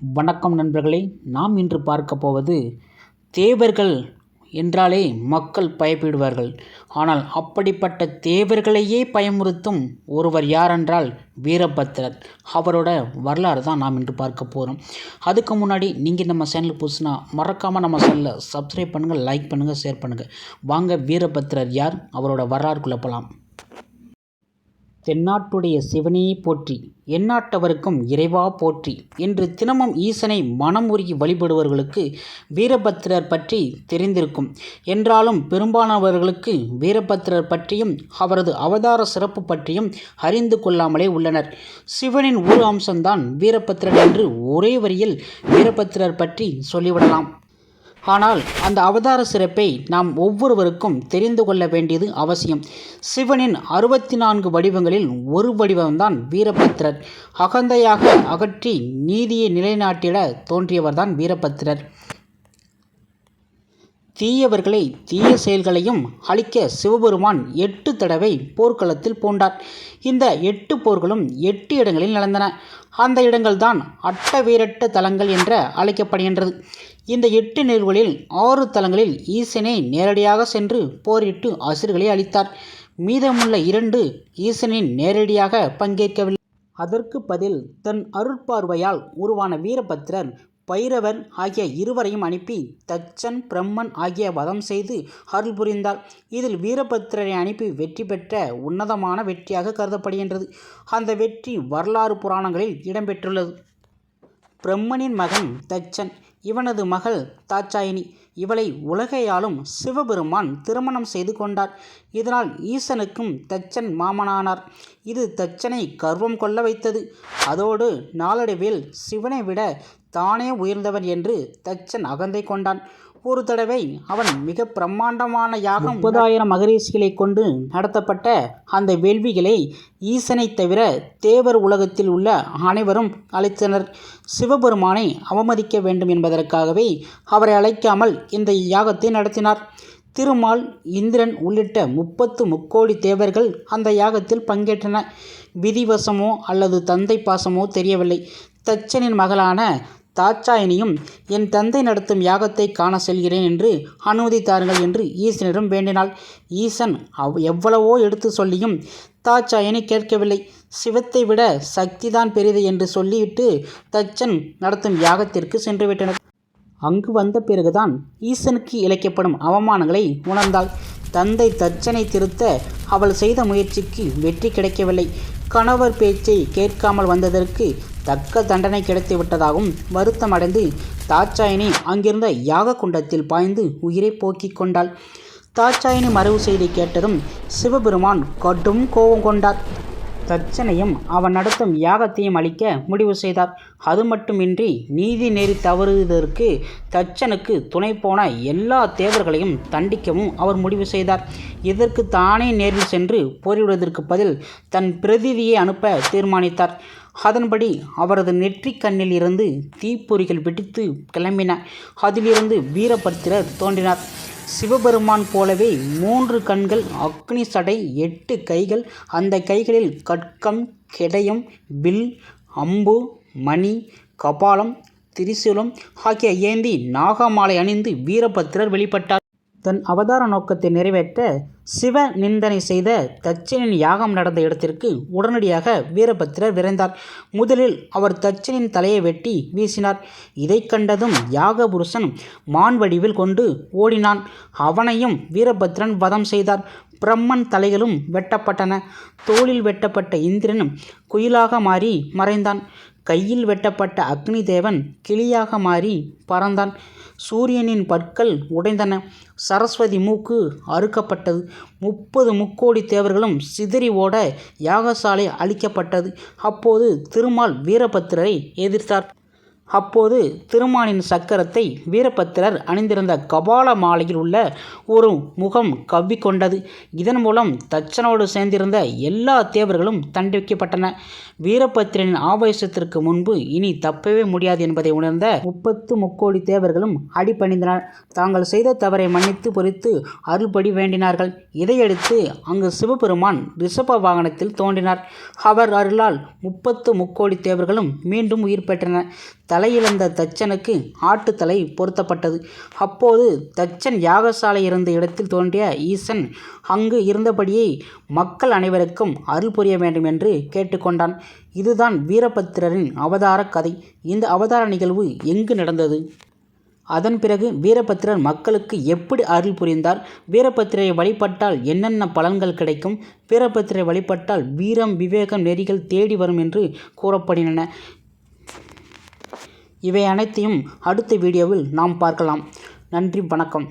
வணக்கம் நண்பர்களே நாம் இன்று பார்க்க போவது தேவர்கள் என்றாலே மக்கள் பயப்படுவார்கள். ஆனால் அப்படிப்பட்ட தேவர்களையே பயமுறுத்தும் ஒருவர் யாரென்றால் வீரபத்திரர் அவரோட வரலாறு தான் நாம் இன்று பார்க்க போகிறோம் அதுக்கு முன்னாடி நீங்கள் நம்ம சேனல் புதுசுனா மறக்காமல் நம்ம சேனலை சப்ஸ்கிரைப் பண்ணுங்கள் லைக் பண்ணுங்கள் ஷேர் பண்ணுங்கள் வாங்க வீரபத்திரர் யார்? அவரோட வரலாறுக்குள்ளே போகலாம் தென்னாட்டுடைய சிவனே போற்றி எந்நாட்டவருக்கும் இறைவா போற்றி என்று தினமும் ஈசனை மனம் உருகி வழிபடுபவர்களுக்கு வீரபத்திரர் பற்றி தெரிந்திருக்கும். என்றாலும் பெரும்பாலானவர்களுக்கு வீரபத்திரர் பற்றியும் அவரது அவதார சிறப்பு பற்றியும் அறிந்து கொள்ளாமலே உள்ளனர். சிவனின் ஒரு அம்சம்தான் வீரபத்திரர் என்று ஒரே வரியில் வீரபத்திரர் பற்றி சொல்லிவிடலாம். ஆனால் அந்த அவதார சிறப்பை நாம் ஒவ்வொருவருக்கும் தெரிந்து கொள்ள வேண்டியது அவசியம். சிவனின் அறுபத்தி நான்கு வடிவங்களில் ஒரு வடிவம்தான் வீரபத்திரர் அகந்தையாக அகற்றி நீதியை நிலைநாட்டிட தோன்றியவர்தான் வீரபத்திரர் தீயவர்களை தீய செயல்களையும் அழிக்க சிவபெருமான் எட்டு தடவை போர்க்களத்தில் பூண்டார் இந்த எட்டு போர்களும் எட்டு இடங்களில் நடந்தன. அந்த இடங்கள்தான் அட்ட வீரட்ட தலங்கள் என்று அழைக்கப்படுகின்றது. இந்த எட்டு நிகழ்வுகளில் ஆறு தலங்களில் ஈசனே நேரடியாக சென்று போரிட்டு அசுர்களை அளித்தார் மீதமுள்ள இரண்டு ஈசனின் நேரடியாக பங்கேற்கவில்லை. அதற்கு பதில் தன் அருட்பார்வையால் உருவான வீரபத்திரர் பைரவன் ஆகிய இருவரையும் அனுப்பி தச்சன் பிரம்மன் ஆகிய வதம் செய்து அருள் புரிந்தார். இதில் வீரபத்திரரை அனுப்பி வெற்றி பெற்ற உன்னதமான வெற்றியாக கருதப்படுகின்றது. அந்த வெற்றி வரலாறு புராணங்களில் இடம்பெற்றுள்ளது. பிரம்மனின் மகன் தச்சன். இவனது மகள் தாச்சாயினி. இவளை உலகையாலும் சிவபெருமான் திருமணம் செய்து கொண்டார். இதனால் ஈசனுக்கும் தச்சன் மாமனானார். இது தச்சனை கர்வம் கொள்ள வைத்தது. அதோடு நாளடைவில் சிவனை விட தானே உயர்ந்தவன் என்று தச்சன் அகந்தை கொண்டான். ஒரு தடவை அவன் மிக பிரம்மாண்டமான யாகம் முப்பதாயிரம் மகரிஷிகளை கொண்டு நடத்தப்பட்ட அந்த வேள்விகளை ஈசனை தவிர தேவர் உலகத்தில் உள்ள அனைவரும் அழைத்தனர் சிவபெருமானை அவமதிக்க வேண்டும் என்பதற்காகவே அவரை அழைக்காமல் இந்த யாகத்தை நடத்தினார். திருமால் இந்திரன் உள்ளிட்ட முப்பத்து முக்கோடி தேவர்கள் அந்த யாகத்தில் பங்கேற்றன விதிவசமோ அல்லது தந்தை பாசமோ தெரியவில்லை. தச்சனின் மகளான தாட்சாயினியும் என் தந்தை நடத்தும் யாகத்தை காண செல்கிறேன் என்று அனுமதித்தார்கள் என்று ஈசனிடம் வேண்டினாள். ஈசன் அவ் எவ்வளவோ எடுத்து சொல்லியும் தாட்சாயினி கேட்கவில்லை. சிவத்தை விட சக்திதான் பெரிது என்று சொல்லிவிட்டு தச்சன் நடத்தும் யாகத்திற்கு சென்று விட்டனர் அங்கு வந்த பிறகுதான் ஈசனுக்கு இழைக்கப்படும் அவமானங்களை உணர்ந்தாள். தந்தை தச்சனை திருத்த அவள் செய்த முயற்சிக்கு வெற்றி கிடைக்கவில்லை. கணவர் பேச்சை கேட்காமல் வந்ததற்கு தக்க தண்டனை கிடைத்து விட்டதாகவும் வருத்தமடைந்து தாட்சாயினி அங்கிருந்த யாக குண்டத்தில் பாய்ந்து உயிரை போக்கிக் கொண்டாள். தாட்சாயினி மறைவு செய்தி கேட்டதும் சிவபெருமான் கடும் கோபம் கொண்டார். தச்சனையும் அவன் நடத்தும் யாகத்தையும் அளிக்க முடிவு செய்தார். அது மட்டுமின்றி நீதி நெறி தவறுவதற்கு தச்சனுக்கு துணை போன எல்லா தேவர்களையும் தண்டிக்கவும் அவர் முடிவு செய்தார். இதற்கு தானே நேரில் சென்று போரிடுவதற்கு பதில் தன் பிரதிவியை அனுப்ப தீர்மானித்தார். அதன்படி அவரது நெற்றிக் கண்ணில் இருந்து தீப்பொறிகள் வெடித்து கிளம்பின. அதிலிருந்து வீரபத்திரர் தோன்றினார். சிவபெருமான் போலவே மூன்று கண்கள் அக்னி சடை எட்டு கைகள். அந்த கைகளில் கட்கம் கெடயம் வில் அம்பு மணி கபாலம் திரிசூலம் ஆகிய ஏந்தி நாகமாலை அணிந்து வீரபத்திரர் வெளிப்பட்டார். தன் அவதார நோக்கத்தை நிறைவேற்ற சிவ நிந்தனை செய்த தச்சனின் யாகம் நடந்த இடத்திற்கு உடனடியாக வீரபத்திரர் விரைந்தார். முதலில் அவர் தச்சனின் தலையை வெட்டி வீசினார். இதை கண்டதும் யாகபுருஷன் மான் வடிவில் கொண்டு ஓடினான். அவனையும் வீரபத்திரன் வதம் செய்தார். பிரம்மன் தலைகளும் வெட்டப்பட்டன. தோளில் வெட்டப்பட்ட இந்திரன் குயிலாக மாறி மறைந்தான். கையில் வெட்டப்பட்ட அக்னி தேவன் கிளியாக மாறி பறந்தான். சூரியனின் பற்கள் உடைந்தன. சரஸ்வதி மூக்கு அறுக்கப்பட்டது. முப்பது முக்கோடி தேவர்களும் சிதறி ஓட யாகசாலை அழிக்கப்பட்டது. அப்போது திருமால் வீரபத்திரரை எதிர்த்தார். அப்போது திருமாலின் சக்கரத்தை வீரபத்திரர் அணிந்திருந்த கபால மாலையில் உள்ள ஒரு முகம் கவ்விக்கொண்டது. இதன் மூலம் தச்சனோடு சேர்ந்திருந்த எல்லா தேவர்களும் தண்டிக்கப்பட்டன. வீரபத்திரனின் ஆவேசத்திற்கு முன்பு இனி தப்பவே முடியாது என்பதை உணர்ந்த முப்பத்து முக்கோடி தேவர்களும் அடிபணிந்தனர். தாங்கள் செய்த தவறை மன்னித்து பொறித்து அருள்படி வேண்டினார்கள். இதையடுத்து அங்கு சிவபெருமான் ரிஷப வாகனத்தில் தோன்றினார். அவர் அருளால் முப்பத்து முக்கோடி தேவர்களும் மீண்டும் உயிர் பெற்றனர். தலையிழந்த தச்சனுக்கு ஆட்டுத்தலை பொருத்தப்பட்டது. அப்போது தச்சன் யாகசாலை இருந்த இடத்தில் தோன்றிய ஈசன் அங்கு இருந்தபடியே மக்கள் அனைவருக்கும் அருள் புரிய வேண்டும் என்று கேட்டுக்கொண்டான். இதுதான் வீரபத்திரரின் அவதார கதை. இந்த அவதார நிகழ்வு எங்கு நடந்தது? அதன் பிறகு வீரபத்திரர் மக்களுக்கு எப்படி அருள் புரிந்தார்? வீரபத்திரரை வழிபட்டால் என்னென்ன பலன்கள் கிடைக்கும்? வீரபத்திரரை வழிபட்டால் வீரம் விவேகம் நெறிகள் தேடி வரும் என்று கூறப்படுகின்றன. இவை அனைத்தையும் அடுத்த வீடியோவில் நாம் பார்க்கலாம். நன்றி வணக்கம்.